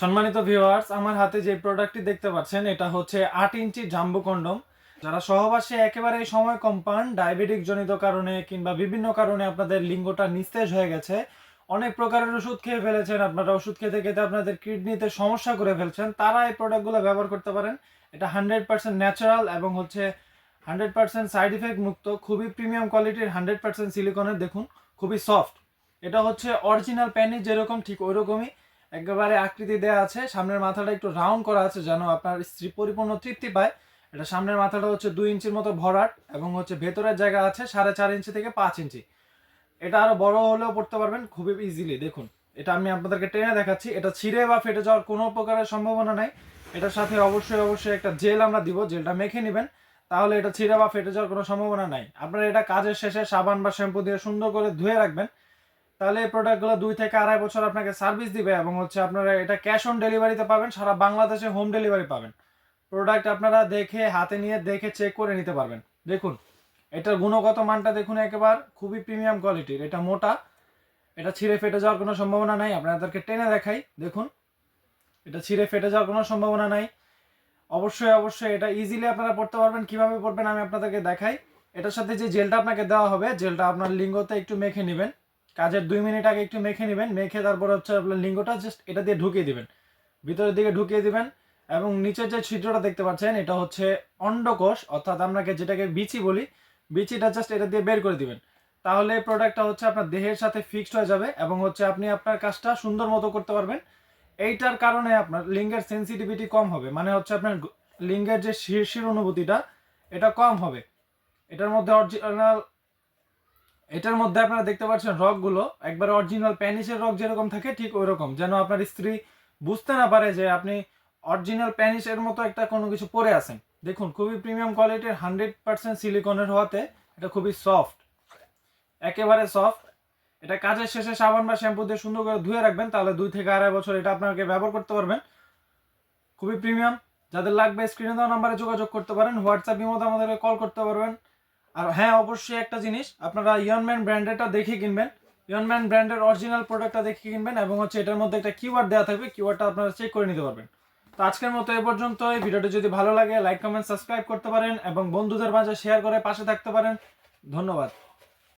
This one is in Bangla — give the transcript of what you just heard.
সম্মানিত ভিউয়ার্স আমার হাতে যে প্রোডাক্টটি দেখতে পাচ্ছেন, এটা হচ্ছে আট ইঞ্চি জাম্বো কন্ডম যারা সহবাসে একেবারে সময় কম পান ডায়াবেটিক জনিত কারণে কিংবা বিভিন্ন কারণে আপনাদের লিঙ্গটা নিস্তেজ হয়ে গেছে, অনেক প্রকারের ওষুধ খেয়ে ফেলেছেন, আপনারা ওষুধ খেতে খেতে আপনাদের কিডনিতে সমস্যা করে ফেলছেন, তারা এই প্রোডাক্টগুলো ব্যবহার করতে পারেন। এটা হান্ড্রেড পার্সেন্ট ন্যাচারাল এবং হচ্ছে হান্ড্রেড পার্সেন্ট সাইড ইফেক্ট মুক্ত, খুবই প্রিমিয়াম কোয়ালিটির হান্ড্রেড পার্সেন্ট সিলিকনের দেখুন, খুবই সফট এটা হচ্ছে অরিজিনাল প্যানিস যেরকম, ঠিক ওইরকমই। একেবারে আকৃতি দেওয়া আছে। সামনের মাথাটা একটু রাউন্ড করা আছে যেন আপনার স্ত্রী পরিপূর্ণ তৃপ্তি পায়। এটা সামনের মাথাটা হচ্ছে দুই ইঞ্চির মতো ভরাট এবং হচ্ছে ভেতরের জায়গা আছে সাড়ে চার ইঞ্চি থেকে পাঁচ ইঞ্চি। এটা আরও বড় হলেও পড়তে পারবেন খুবই ইজিলি দেখুন। এটা আমি আপনাদেরকে টেনে দেখাচ্ছি। এটা ছিঁড়ে বা ফেটে যাওয়ার কোনো প্রকারের সম্ভাবনা নাই। এটার সাথে অবশ্যই অবশ্যই একটা জেল আমরা দিব জেলটা মেখে নেবেন। তাহলে এটা ছিঁড়ে বা ফেটে যাওয়ার কোনো সম্ভাবনা নাই। আপনারা এটা কাজের শেষে সাবান বা শ্যাম্পু দিয়ে সুন্দর করে ধুয়ে রাখবেন। তাহলে এই প্রোডাক্টগুলো দুই থেকে আড়াই বছর আপনাকে সার্ভিস দিবে এবং হচ্ছে আপনারা এটা ক্যাশ অন ডেলিভারিতে পাবেন, সারা বাংলাদেশে হোম ডেলিভারি পাবেন। প্রোডাক্ট আপনারা দেখে, হাতে নিয়ে দেখে চেক করে নিতে পারবেন। দেখুন, এটার গুণগত মানটা দেখুন একেবারে, খুবই প্রিমিয়াম কোয়ালিটির এটা মোটা, এটা ছিঁড়ে ফেটে যাওয়ার কোনো সম্ভাবনা নাই, আপনাদেরকে টেনে দেখাই, দেখুন। এটা ছিঁড়ে ফেটে যাওয়ার কোনো সম্ভাবনা নাই। অবশ্যই অবশ্যই এটা ইজিলি আপনারা পড়তে পারবেন, কীভাবে পড়বেন আমি আপনাদেরকে দেখাই। এটার সাথে যে জেলটা আপনাকে দেওয়া হবে জেলটা আপনার লিঙ্গতে একটু মেখে নেবেন। কাজের দুই মিনিট আগে একটু মেখে নেবেন, মেখে তারপর হচ্ছে আপনার লিঙ্গটা জাস্ট এটা দিয়ে ঢুকিয়ে দিবেন। ভিতরের দিকে ঢুকিয়ে দিবেন এবং নিচের যে ছিদ্রটা দেখতে পাচ্ছেন, এটা হচ্ছে অন্ডকোষ, অর্থাৎ আপনাকে যেটাকে বিচি বলি, বিচিটা জাস্ট এটা দিয়ে বের করে দিবেন। তাহলে প্রোডাক্টটা হচ্ছে আপনার দেহের সাথে ফিক্সড হয়ে যাবে এবং হচ্ছে আপনি আপনার কাজটা সুন্দর মতো করতে পারবেন। এইটার কারণে আপনার লিঙ্গের সেন্সিটিভিটি কম হবে মানে হচ্ছে আপনার লিঙ্গের যে শীর্ষের অনুভূতিটা, এটা কম হবে। এটার মধ্যে অরিজিনাল এটার মধ্যে আপনারা দেখতে পাচ্ছেন রকগুলো একবার অরিজিনাল প্যানিসের রক যেরকম থাকে, ঠিক ওই রকম যেন আপনার স্ত্রী বুঝতে না পারে যে আপনি অরিজিনাল প্যানিসের মতো একটা কোনো কিছু পরে আছেন। দেখুন, খুবই প্রিমিয়াম কোয়ালিটির হান্ড্রেড পার্সেন্ট সিলিকনের হওয়াতে এটা খুবই সফট একেবারে সফট এটা কাজের শেষে সাবান বা শ্যাম্পু দিয়ে সুন্দর করে ধুয়ে রাখবেন, তাহলে দুই থেকে আড়াই বছর এটা আপনাকে ব্যবহার করতে পারবেন। খুবই প্রিমিয়াম যাদের লাগবে স্ক্রিনে দেওয়া নাম্বারে যোগাযোগ করতে পারেন হোয়াটসঅ্যাপ মধ্যে আমাদেরকে কল করতে পারবেন। আর হ্যাঁ অবশ্যই একটা জিনিস, আপনারা ইয়নম্যান ব্র্যান্ডেরটা দেখে কিনবেন। ইয়নম্যান ব্র্যান্ডের অরিজিনাল প্রোডাক্টটা দেখে কিনবেন এবং হচ্ছে এটার মধ্যে একটা কিওয়ার্ড দেওয়া থাকবে কিওয়ার্ডটা আপনারা চেক করে নিতে পারবেন। তো আজকের মতো এ পর্যন্ত এই ভিডিওটি যদি ভালো লাগে লাইক কমেন্ট সাবস্ক্রাইব করতে পারেন এবং বন্ধুদের মাঝে শেয়ার করে পাশে থাকতে পারেন। ধন্যবাদ।